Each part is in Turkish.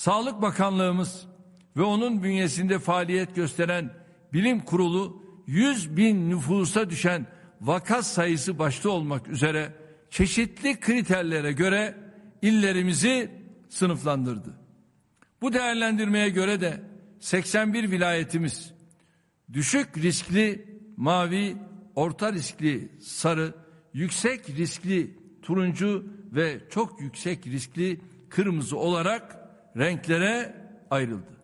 Sağlık Bakanlığımız ve onun bünyesinde faaliyet gösteren bilim kurulu 100 bin nüfusa düşen vaka sayısı başta olmak üzere çeşitli kriterlere göre illerimizi sınıflandırdı. Bu değerlendirmeye göre de 81 vilayetimiz düşük riskli mavi, orta riskli sarı, yüksek riskli turuncu ve çok yüksek riskli kırmızı olarak renklere ayrıldı.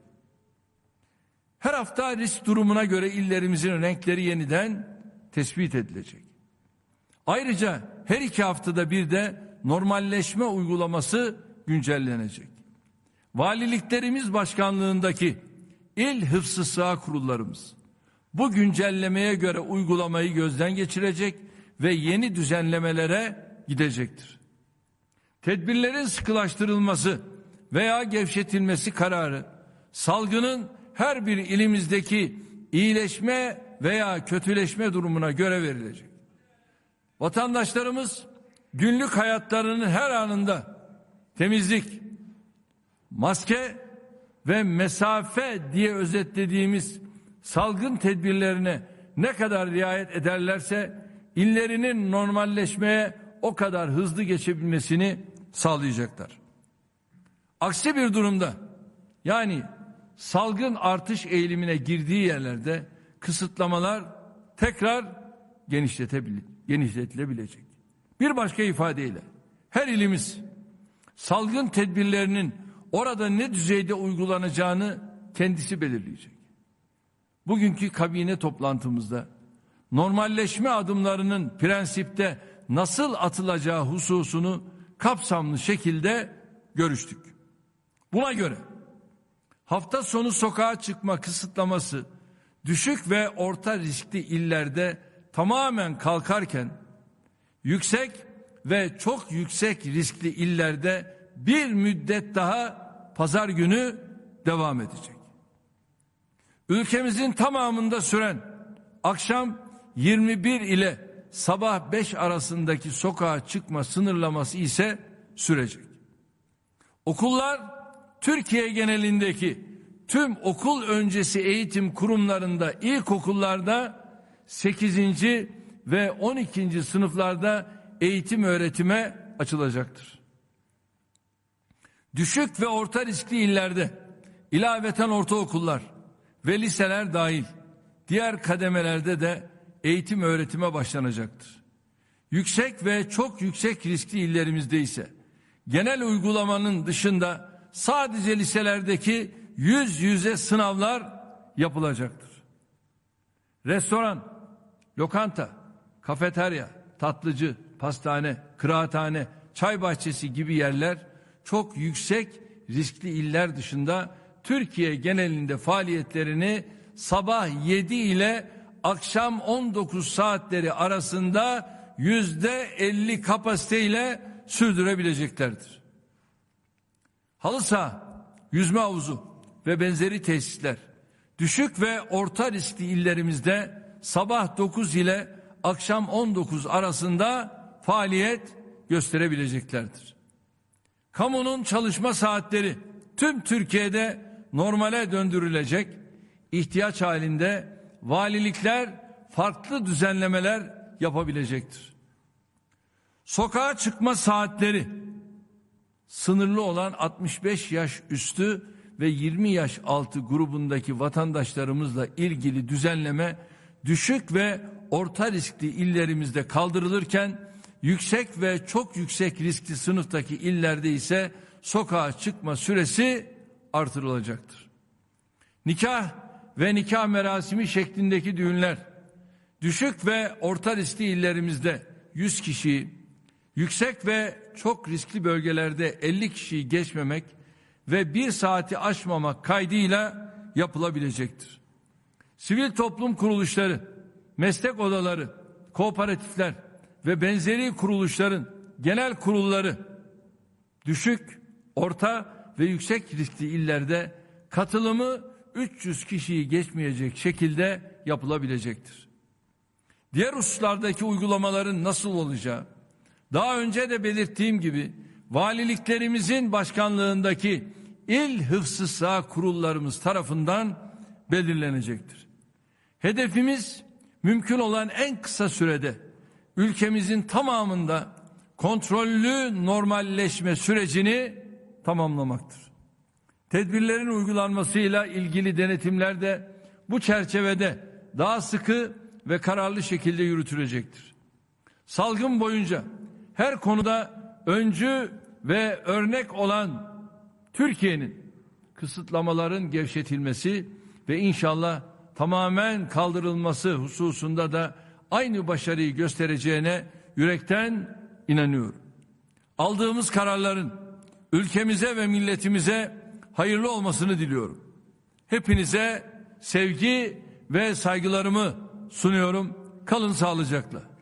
Her hafta risk durumuna göre illerimizin renkleri yeniden tespit edilecek. Ayrıca her iki haftada bir de normalleşme uygulaması güncellenecek. Valiliklerimiz başkanlığındaki il hıfzı sığa kurullarımız bu güncellemeye göre uygulamayı gözden geçirecek ve yeni düzenlemelere gidecektir. Tedbirlerin sıkılaştırılması veya gevşetilmesi kararı salgının her bir ilimizdeki iyileşme veya kötüleşme durumuna göre verilecek. Vatandaşlarımız günlük hayatlarının her anında temizlik, maske ve mesafe diye özetlediğimiz salgın tedbirlerine ne kadar riayet ederlerse illerinin normalleşmeye o kadar hızlı geçebilmesini sağlayacaklar. Aksi bir durumda yani salgın artış eğilimine girdiği yerlerde kısıtlamalar tekrar genişletilebilecek. Bir başka ifadeyle her ilimiz salgın tedbirlerinin orada ne düzeyde uygulanacağını kendisi belirleyecek. Bugünkü kabine toplantımızda normalleşme adımlarının prensipte nasıl atılacağı hususunu kapsamlı şekilde görüştük. Buna göre hafta sonu sokağa çıkma kısıtlaması düşük ve orta riskli illerde tamamen kalkarken yüksek ve çok yüksek riskli illerde bir müddet daha pazar günü devam edecek. Ülkemizin tamamında süren akşam 21 ile sabah 5 arasındaki sokağa çıkma sınırlaması ise sürecek. Okullar Türkiye genelindeki tüm okul öncesi eğitim kurumlarında ilkokullarda 8. ve 12. sınıflarda eğitim öğretime açılacaktır. Düşük ve orta riskli illerde ilaveten ortaokullar ve liseler dahil diğer kademelerde de eğitim öğretime başlanacaktır. Yüksek ve çok yüksek riskli illerimizde ise genel uygulamanın dışında sadece liselerdeki yüz yüze sınavlar yapılacaktır. Restoran, lokanta, kafeterya, tatlıcı, pastane, kıraathane, çay bahçesi gibi yerler çok yüksek riskli iller dışında Türkiye genelinde faaliyetlerini sabah 7 ile akşam 19 saatleri arasında yüzde 50 kapasiteyle sürdürebileceklerdir. Halı saha, yüzme havuzu ve benzeri tesisler düşük ve orta riskli illerimizde sabah 9 ile akşam 19 arasında faaliyet gösterebileceklerdir. Kamunun çalışma saatleri tüm Türkiye'de normale döndürülecek. ihtiyaç halinde valilikler farklı düzenlemeler yapabilecektir. Sokağa çıkma saatleri sınırlı olan 65 yaş üstü ve 20 yaş altı grubundaki vatandaşlarımızla ilgili düzenleme düşük ve orta riskli illerimizde kaldırılırken yüksek ve çok yüksek riskli sınıftaki illerde ise sokağa çıkma süresi artırılacaktır. Nikah ve nikah merasimi şeklindeki düğünler düşük ve orta riskli illerimizde 100 kişiyi, yüksek ve çok riskli bölgelerde 50 kişiyi geçmemek ve bir saati aşmamak kaydıyla yapılabilecektir. Sivil toplum kuruluşları, meslek odaları, kooperatifler ve benzeri kuruluşların genel kurulları düşük, orta ve yüksek riskli illerde katılımı 300 kişiyi geçmeyecek şekilde yapılabilecektir. Diğer hususlardaki uygulamaların nasıl olacağı, daha önce de belirttiğim gibi valiliklerimizin başkanlığındaki il hıfzı sağ kurullarımız tarafından belirlenecektir. Hedefimiz mümkün olan en kısa sürede ülkemizin tamamında kontrollü normalleşme sürecini tamamlamaktır. Tedbirlerin uygulanmasıyla ilgili denetimler de bu çerçevede daha sıkı ve kararlı şekilde yürütülecektir. Salgın boyunca her konuda öncü ve örnek olan Türkiye'nin kısıtlamaların gevşetilmesi ve inşallah tamamen kaldırılması hususunda da aynı başarıyı göstereceğine yürekten inanıyorum. Aldığımız kararların ülkemize ve milletimize hayırlı olmasını diliyorum. Hepinize sevgi ve saygılarımı sunuyorum. Kalın sağlıcakla.